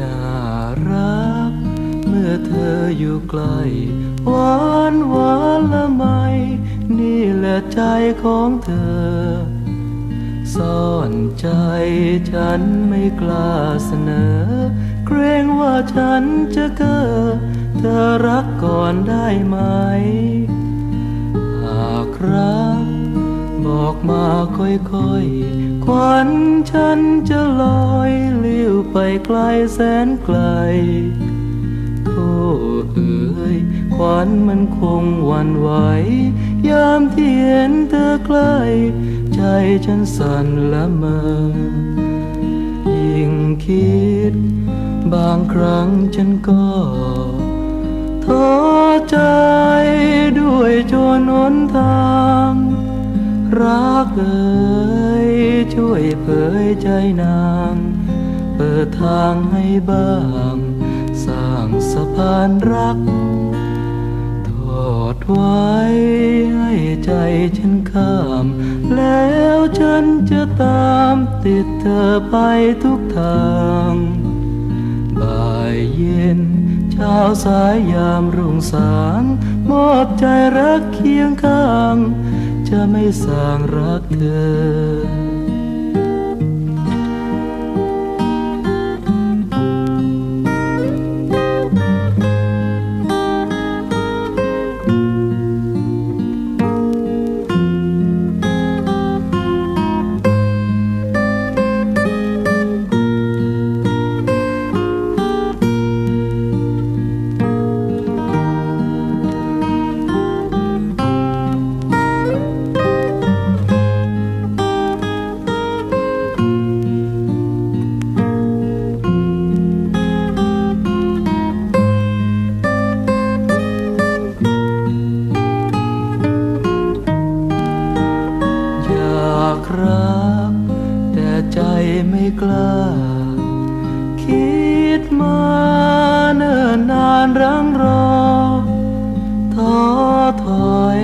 น่ารักเมื่อเธออยู่ใกลหวานหวานละไม นี่แหละใจของเธอ ซ่อนใจฉันไม่กล้าเสนอ ฉันจะเก้อเธอรักก่อนได้ไหม หากรัก บอกมาค่อยๆ ควันฉันจะลอยเลิ้ยวไปไกลแสนไกลโอ้เอ๋ยควันมันคงวันไหวยามที่เห็นเธอใกล้ใจฉันสั่นละเมอยิ่งคิด บางครั้งฉันก็ท้อใจด้วยจนหนทาง รักเอ๋ยช่วยเผยใจนาง เปิดทางให้บ้าง สร้างสะพานรัก ทอดไว้ให้ใจฉันข้าม แล้วฉันจะตามติดเธอไปทุกทาง บ่ายเย็น เช้าสายยามรุ่งสาง มอบใจรักเคียงข้าง จะไม่สางรักเธอ กล้า คิดมาเนิ่นนานรังรอท้อถอย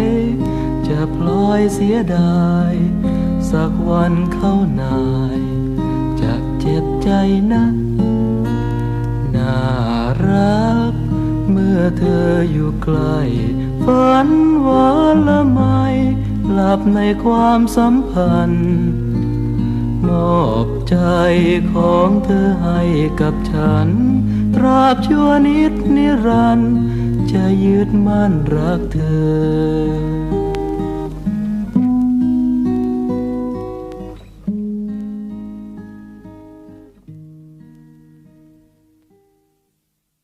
จะพลอยเสียดาย สักวันเข้านาย จะเจ็บใจนักน่ารัก เมื่อเธออยู่ใกล้ฝันวานละไมหลับในความสัมพันธ์ มอบใจของเธอให้กับฉัน ตราบชั่วนิดนิรันดร์จะยืดมั่นรักเธอ